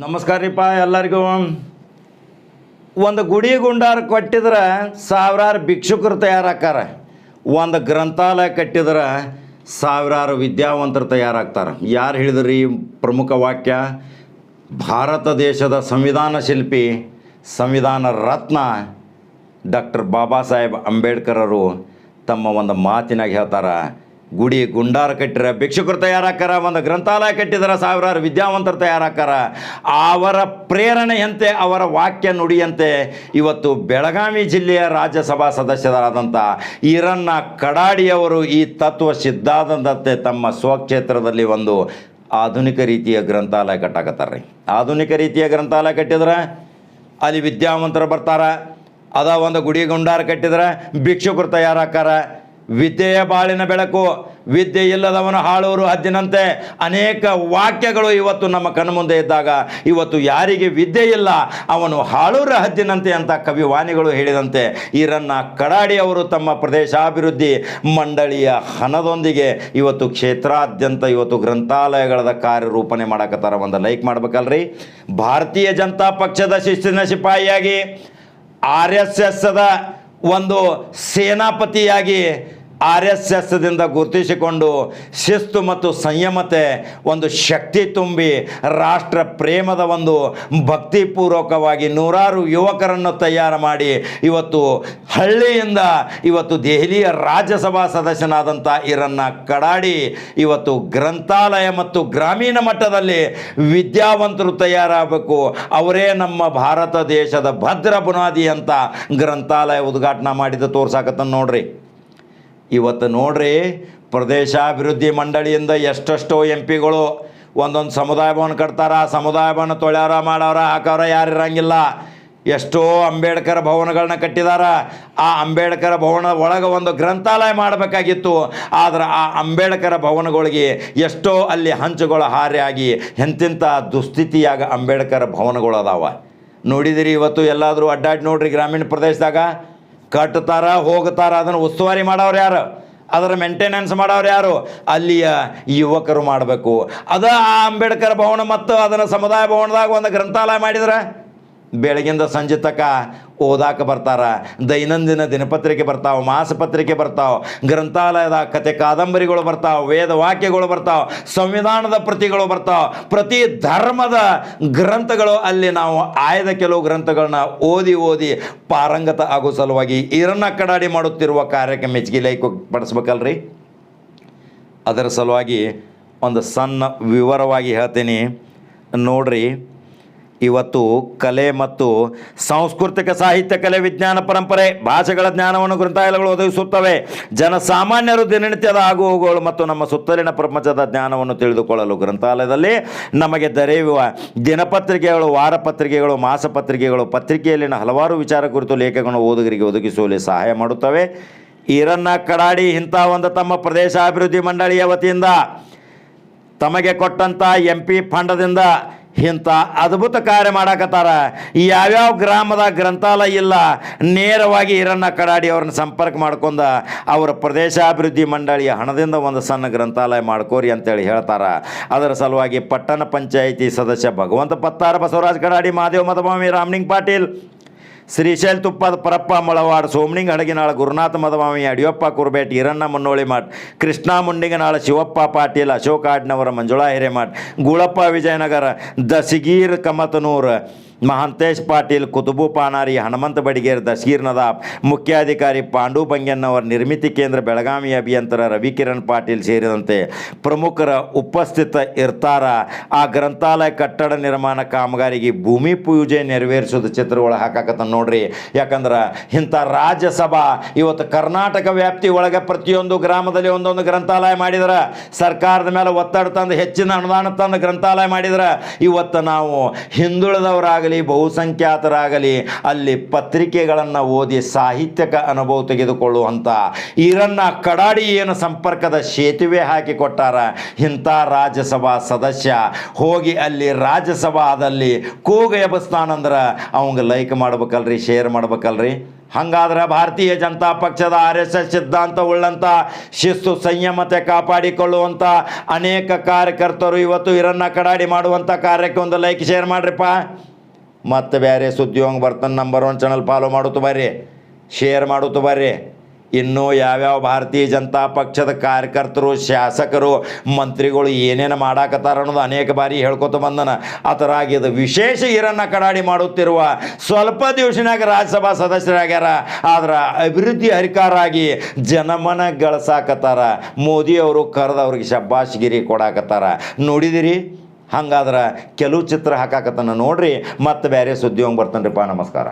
ನಮಸ್ಕಾರ ರೀಪಾ ಎಲ್ಲರಿಗೂ. ಒಂದು ಗುಡಿ ಗುಂಡಾರ ಕೊಟ್ಟಿದ್ರೆ ಸಾವಿರಾರು ಭಿಕ್ಷುಕರು ತಯಾರಾಕಾರ ಒಂದು ಗ್ರಂಥಾಲಯ ಕಟ್ಟಿದ್ರೆ ಸಾವಿರಾರು ವಿದ್ಯಾವಂತರು ತಯಾರಾಗ್ತಾರೆ. ಯಾರು ಹೇಳಿದ್ರಿ ಪ್ರಮುಖ ವಾಕ್ಯ? ಭಾರತ ದೇಶದ ಸಂವಿಧಾನ ಶಿಲ್ಪಿ, ಸಂವಿಧಾನ ರತ್ನ ಡಾಕ್ಟರ್ ಬಾಬಾ ಸಾಹೇಬ್ ಅಂಬೇಡ್ಕರರು ತಮ್ಮ ಒಂದು ಮಾತಿನಾಗ ಹೇಳ್ತಾರೆ ಗುಡಿ ಗುಂಡಾರ ಕಟ್ಟಿರ, ಭಿಕ್ಷುಕರು ತಯಾರಾಕಾರ ಒಂದು ಗ್ರಂಥಾಲಯ ಕಟ್ಟಿದಾರ ಸಾವಿರಾರು ವಿದ್ಯಾವಂತರು ತಯಾರಾಕಾರ ಅವರ ಪ್ರೇರಣೆಯಂತೆ, ಅವರ ವಾಕ್ಯ ನುಡಿಯಂತೆ ಇವತ್ತು ಬೆಳಗಾವಿ ಜಿಲ್ಲೆಯ ರಾಜ್ಯಸಭಾ ಸದಸ್ಯರಾದಂಥ ಈರಣ್ಣ ಕಡಾಡಿಯವರು ಈ ತತ್ವ ಸಿದ್ಧಾದಂತೆ ತಮ್ಮ ಸ್ವಕ್ಷೇತ್ರದಲ್ಲಿ ಒಂದು ಆಧುನಿಕ ರೀತಿಯ ಗ್ರಂಥಾಲಯ ಕಟ್ಟಾಕತ್ತಾರ್ರಿ. ಆಧುನಿಕ ರೀತಿಯ ಗ್ರಂಥಾಲಯ ಕಟ್ಟಿದ್ರೆ, ಅಲ್ಲಿ ವಿದ್ಯಾವಂತರು ಬರ್ತಾರ, ಅದ ಒಂದು ಗುಡಿ ಗುಂಡಾರ ಕಟ್ಟಿದ್ರೆ, ಭಿಕ್ಷುಕರು ತಯಾರಾಕಾರ ವಿದ್ಯೆಯ ಬಾಳಿನ ಬೆಳಕು, ವಿದ್ಯೆ ಇಲ್ಲದವನು ಹಾಳೂರು ಹದ್ದಿನಂತೆ ಅನೇಕ ವಾಕ್ಯಗಳು ಇವತ್ತು ನಮ್ಮ ಕಣ್ಮುಂದೆ ಇದ್ದಾಗ, ಇವತ್ತು ಯಾರಿಗೆ ವಿದ್ಯೆ ಇಲ್ಲ, ಅವನು ಹಾಳೂರು ಹದ್ದಿನಂತೆ ಅಂತ ಕವಿ ವಾಣಿಗಳು ಹೇಳಿದಂತೆ ಈರನ್ನ ಕಡಾಡಿ ಅವರು ತಮ್ಮ ಪ್ರದೇಶಾಭಿವೃದ್ಧಿ ಮಂಡಳಿಯ ಹಣದೊಂದಿಗೆ ಇವತ್ತು ಕ್ಷೇತ್ರಾದ್ಯಂತ ಇವತ್ತು ಗ್ರಂಥಾಲಯಗಳದ ಕಾರ್ಯರೂಪಣೆ ಮಾಡಕತ್ತಾರ ಒಂದು ಲೈಕ್ ಮಾಡ್ಬೇಕಲ್ರಿ. ಭಾರತೀಯ ಜನತಾ ಪಕ್ಷದ ಶಿಸ್ತಿನ ಸಿಪಾಯಿಯಾಗಿ ಆರ್ ಎಸ್ ಎಸ್ದ ಒಂದು ಸೇನಾಪತಿಯಾಗಿ ಆರ್ ಎಸ್ ಎಸ್ದಿಂದ ಗುರುತಿಸಿಕೊಂಡು ಶಿಸ್ತು ಮತ್ತು ಸಂಯಮತೆ, ಒಂದು ಶಕ್ತಿ ತುಂಬಿ ರಾಷ್ಟ್ರ ಪ್ರೇಮದ ಒಂದು ಭಕ್ತಿಪೂರ್ವಕವಾಗಿ ನೂರಾರು ಯುವಕರನ್ನು ತಯಾರು ಮಾಡಿ ಇವತ್ತು ಹಳ್ಳಿಯಿಂದ ಇವತ್ತು ದೆಹಲಿಯ ರಾಜ್ಯಸಭಾ ಸದಸ್ಯನಾದಂಥ ಇರನ್ನ ಕಡಾಡಿ ಇವತ್ತು ಗ್ರಂಥಾಲಯ ಮತ್ತು ಗ್ರಾಮೀಣ ಮಟ್ಟದಲ್ಲಿ ವಿದ್ಯಾವಂತರು ತಯಾರಾಗಬೇಕು. ಅವರೇ ನಮ್ಮ ಭಾರತ ದೇಶದ ಭದ್ರ ಬುನಾದಿ ಅಂತ ಗ್ರಂಥಾಲಯ ಉದ್ಘಾಟನೆ ಮಾಡಿದ ತೋರ್ಸಾಕತ್ತ ನೋಡ್ರಿ. ಇವತ್ತು ನೋಡ್ರಿ ಪ್ರದೇಶಾಭಿವೃದ್ಧಿ ಮಂಡಳಿಯಿಂದ ಎಷ್ಟೆಷ್ಟೋ ಎಂ ಪಿಗಳು ಒಂದೊಂದು ಸಮುದಾಯ ಭವನ ಕಟ್ತಾರ ಸಮುದಾಯ ಭವನ ತೊಳ್ಯಾರ ಮಾಡವ್ರ ಹಾಕವ್ರ ಯಾರು ಇರಂಗಿಲ್ಲ. ಎಷ್ಟೋ ಅಂಬೇಡ್ಕರ್ ಭವನಗಳನ್ನ ಕಟ್ಟಿದಾರ. ಆ ಅಂಬೇಡ್ಕರ್ ಭವನ ಒಳಗೆ ಒಂದು ಗ್ರಂಥಾಲಯ ಮಾಡಬೇಕಾಗಿತ್ತು. ಆದ್ರೆ ಆ ಅಂಬೇಡ್ಕರ್ ಭವನಗಳಿಗೆ ಎಷ್ಟೋ ಅಲ್ಲಿ ಹಂಚುಗಳು ಹಾರಿಯಾಗಿ ಎಂತೆಂಥ ದುಸ್ಥಿತಿಯಾಗ ಅಂಬೇಡ್ಕರ್ ಭವನಗಳು ಅದಾವ. ನೋಡಿದಿರಿ ಇವತ್ತು ಎಲ್ಲಾದರೂ ಅಡ್ಡಾಡಿ ನೋಡ್ರಿ ಗ್ರಾಮೀಣ ಪ್ರದೇಶದಾಗ. ಕಟ್ತಾರ ಹೋಗ್ತಾರ ಅದನ್ನು ಉಸ್ತುವಾರಿ ಮಾಡೋರು ಯಾರು? ಅದರ ಮೇಂಟೆನೆನ್ಸ್ ಮಾಡೋರು ಯಾರು? ಅಲ್ಲಿಯ ಯುವಕರು ಮಾಡಬೇಕು. ಅದ ಆ ಅಂಬೇಡ್ಕರ್ ಭವನ ಮತ್ತು ಅದನ್ನು ಸಮುದಾಯ ಭವನದಾಗ ಒಂದು ಗ್ರಂಥಾಲಯ ಮಾಡಿದ್ರೆ? ಬೆಳಗಿಂದ ಸಂಜೆ ತಕ ಓದಾಕ ಬರ್ತಾರ, ದೈನಂದಿನ ದಿನಪತ್ರಿಕೆ ಬರ್ತಾವೆ, ಮಾಸಪತ್ರಿಕೆ ಬರ್ತಾವೆ, ಗ್ರಂಥಾಲಯದ ಕತೆ, ಕಾದಂಬರಿಗಳು ಬರ್ತಾವೆ ವೇದ ವಾಕ್ಯಗಳು ಬರ್ತಾವೆ, ಸಂವಿಧಾನದ ಪ್ರತಿಗಳು ಬರ್ತಾವೆ. ಪ್ರತಿ ಧರ್ಮದ ಗ್ರಂಥಗಳು ಅಲ್ಲಿ ನಾವು ಆಯ್ದ ಕೆಲವು ಗ್ರಂಥಗಳನ್ನ ಓದಿ ಓದಿ ಪಾರಂಗತ ಆಗೋ ಸಲುವಾಗಿ ಇರನ್ನ ಕಡಾಡಿ ಮಾಡುತ್ತಿರುವ ಕಾರ್ಯಕ್ಕೆ ಮೆಚ್ಚುಗೆ ಲೈಕ್ ಪಡಿಸ್ಬೇಕಲ್ರಿ? ಅದರ ಸಲುವಾಗಿ ಒಂದು ಸಣ್ಣ ವಿವರವಾಗಿ ಹೇಳ್ತೀನಿ. ನೋಡ್ರಿ ಇವತ್ತು ಕಲೆ ಮತ್ತು ಸಾಂಸ್ಕೃತಿಕ ಸಾಹಿತ್ಯ, ಕಲೆ, ವಿಜ್ಞಾನ ಪರಂಪರೆ, ಭಾಷೆಗಳ ಜ್ಞಾನವನ್ನು ಗ್ರಂಥಾಲಯಗಳು ಒದಗಿಸುತ್ತವೆ. ಜನಸಾಮಾನ್ಯರು ದಿನನಿತ್ಯದ ಆಗುಹೋಗುಗಳು ಮತ್ತು ನಮ್ಮ ಸುತ್ತಲಿನ ಪ್ರಪಂಚದ ಜ್ಞಾನವನ್ನು ತಿಳಿದುಕೊಳ್ಳಲು ಗ್ರಂಥಾಲಯದಲ್ಲಿ ನಮಗೆ ದೊರೆಯುವ ದಿನಪತ್ರಿಕೆಗಳು, ವಾರಪತ್ರಿಕೆಗಳು, ಮಾಸಪತ್ರಿಕೆಗಳು, ಪತ್ರಿಕೆಯಲ್ಲಿನ ಹಲವಾರು ವಿಚಾರ ಕುರಿತು ಲೇಖಗಳನ್ನು ಓದುಗರಿಗೆ ಒದಗಿಸುವಲ್ಲಿ ಸಹಾಯ ಮಾಡುತ್ತವೆ. ಈರನ್ನ ಕಡಾಡಿ ಇಂಥ ಒಂದು ತಮ್ಮ ಪ್ರದೇಶ ಅಭಿವೃದ್ಧಿ ಮಂಡಳಿಯ ವತಿಯಿಂದ ತಮಗೆ ಕೊಟ್ಟಂಥ ಎಂ ಪಿ ಫಂಡದಿಂದ ಇಂಥ ಅದ್ಭುತ ಕಾರ್ಯ ಮಾಡಾಕತ್ತಾರ. ಯಾವ್ಯಾವ ಗ್ರಾಮದ ಗ್ರಂಥಾಲಯ ಇಲ್ಲ, ನೇರವಾಗಿ ಈರಣ್ಣ ಕಡಾಡಿ ಅವ್ರನ್ನ ಸಂಪರ್ಕ ಮಾಡ್ಕೊಂಡ ಅವರ ಪ್ರದೇಶಾಭಿವೃದ್ಧಿ ಮಂಡಳಿಯ ಹಣದಿಂದ ಒಂದು ಸಣ್ಣ ಗ್ರಂಥಾಲಯ ಮಾಡ್ಕೋರಿ ಅಂತೇಳಿ ಹೇಳ್ತಾರ. ಅದರ ಸಲುವಾಗಿ ಪಟ್ಟಣ ಪಂಚಾಯಿತಿ ಸದಸ್ಯ ಭಗವಂತ ಪತ್ತಾರ ಬಸವರಾಜ ಕಡಾಡಿ ಮಹಾದೇವ್ ಮದಮಾಮಿ ರಾಮಲಿಂಗ್ ಪಾಟೀಲ್ ಶ್ರೀಶೈಲ್ ತುಪ್ಪದ ಪರಪ್ಪ ಮಳವಾಡ ಸೋಮನಿಂಗ್ ಅಡಗಿನಾಳ ಗುರುನಾಥ ಮಧವಾಮಿ ಅಡಿಯಪ್ಪ ಕುರ್ಬೇಟ್ ಈರಣ್ಣ ಮುನ್ನೋಳಿ ಮಠ, ಕೃಷ್ಣ ಮುಂಡಿಗನಾಳ ಶಿವಪ್ಪ ಪಾಟೀಲ್ ಅಶೋಕ ಆಡ್ನವರ ಮಂಜುಳಾ ಹಿರೇಮಠ್, ಗೂಳಪ್ಪ ವಿಜಯನಗರ, ದಸಿಗೀರ್ ಕಮತನೂರ್ ಮಹಾಂತೇಶ್ ಪಾಟೀಲ್, ಕುತುಬು ಪಾನಾರಿ, ಹನುಮಂತ ಬಡಿಗೇರ್ ದಶೀರ್ ಮುಖ್ಯಾಧಿಕಾರಿ ಪಾಂಡು ಬಂಗೆನ್ನವರ ನಿರ್ಮಿತಿ ಕೇಂದ್ರ ಬೆಳಗಾವಿ ಅಭಿಯಂತರ ರವಿಕಿರಣ್ ಪಾಟೀಲ್ ಸೇರಿದಂತೆ ಪ್ರಮುಖರ ಉಪಸ್ಥಿತ ಇರ್ತಾರ. ಆ ಗ್ರಂಥಾಲಯ ಕಟ್ಟಡ ನಿರ್ಮಾಣ ಕಾಮಗಾರಿಗೆ ಭೂಮಿ ಪೂಜೆ ನೆರವೇರಿಸೋದು ಚಿತ್ರ ಒಳಗೆ ಹಾಕಾಕತ್ತ ನೋಡ್ರಿ. ಯಾಕಂದ್ರೆ ಇಂಥ ರಾಜ್ಯಸಭಾ ಇವತ್ತು ಕರ್ನಾಟಕ ವ್ಯಾಪ್ತಿ ಒಳಗೆ ಪ್ರತಿಯೊಂದು ಗ್ರಾಮದಲ್ಲಿ ಒಂದೊಂದು ಗ್ರಂಥಾಲಯ ಮಾಡಿದ್ರೆ, ಸರ್ಕಾರದ ಮೇಲೆ ಒತ್ತಡ ತಂದು ಹೆಚ್ಚಿನ ಅನುದಾನ ತಂದು ಗ್ರಂಥಾಲಯ ಮಾಡಿದ್ರೆ, ಇವತ್ತು ನಾವು ಹಿಂದುಳಿದವರಾಗಲಿ ಬಹುಸಂಖ್ಯಾತರಾಗಲಿ, ಅಲ್ಲಿ ಪತ್ರಿಕೆಗಳನ್ನು ಓದಿ ಸಾಹಿತ್ಯಕ ಅನುಭವ ತೆಗೆದುಕೊಳ್ಳುವಂಥ ಇರನ್ನ ಕಡಾಡಿ ಏನು ಸಂಪರ್ಕದ ಸೇತುವೆ ಹಾಕಿ ಕೊಟ್ಟಾರ? ಇಂಥ ರಾಜ್ಯಸಭಾ ಸದಸ್ಯ ಹೋಗಿ ಅಲ್ಲಿ ರಾಜ್ಯಸಭಾದಲ್ಲಿ ಕೂಗ ಎಬಸ್ತಾನಂದ್ರೆ ಅವಂಗ ಲೈಕ್ ಮಾಡ್ಬೇಕಲ್ರಿ ಶೇರ್ ಮಾಡ್ಬೇಕಲ್ರಿ. ಹಂಗಾದ್ರೆ ಭಾರತೀಯ ಜನತಾ ಪಕ್ಷದ ಆರ್ ಎಸ್ ಎಸ್ ಸಿದ್ಧಾಂತ ಉಳ್ಳಂಥ ಶಿಸ್ತು ಸಂಯಮತೆ ಕಾಪಾಡಿಕೊಳ್ಳುವಂಥ ಅನೇಕ ಕಾರ್ಯಕರ್ತರು ಇವತ್ತು ಇರನ್ನ ಕಡಾಡಿ ಮಾಡುವಂಥ ಕಾರ್ಯಕ್ಕೆ ಒಂದು ಲೈಕ್ ಶೇರ್ ಮಾಡ್ರಿಪ್ಪ. ಮತ್ತೆ ಬೇರೆ ಸುದ್ದಿ ಹಂಗೆ ಬರ್ತಾನೆ ನಂಬರ್ ಒನ್ ಚಾನಲ್ ಫಾಲೋ ಮಾಡುತ್ತು ಬರ್ರಿ ಶೇರ್ ಮಾಡುತ್ತು ಬರ್ರಿ. ಇನ್ನೂ ಯಾವ್ಯಾವ ಭಾರತೀಯ ಜನತಾ ಪಕ್ಷದ ಕಾರ್ಯಕರ್ತರು, ಶಾಸಕರು, ಮಂತ್ರಿಗಳು ಏನೇನು ಮಾಡಾಕತ್ತಾರ ಅನ್ನೋದು ಅನೇಕ ಬಾರಿ ಹೇಳ್ಕೊತ ಬಂದನ. ಆ ವಿಶೇಷ ಈರನ್ನ ಕಡಾಡಿ ಮಾಡುತ್ತಿರುವ ಸ್ವಲ್ಪ ದಿವಸನಾಗ ರಾಜ್ಯಸಭಾ ಸದಸ್ಯರಾಗ್ಯಾರ. ಆದ್ರೆ ಅಭಿವೃದ್ಧಿ ಹರಿಕಾರಾಗಿ ಜನಮನ ಗಳಿಸಾಕತ್ತಾರ. ಮೋದಿ ಅವರು ಕರೆದವ್ರಿಗೆ ಶಬ್ಬಾಷ್ಗಿರಿ ಕೊಡಾಕತ್ತಾರ. ನೋಡಿದಿರಿ? ಹಂಗಾದ್ರೆ ಕೆಲವು ಚಿತ್ರ ಹಾಕಾಕತ್ತನ ನೋಡ್ರಿ ಮತ್ತೆ ಬೇರೆ ಸುದ್ದಿ ಹೋಗಿ ಬರ್ತಾನ್ರಿಪ್ಪ ನಮಸ್ಕಾರ.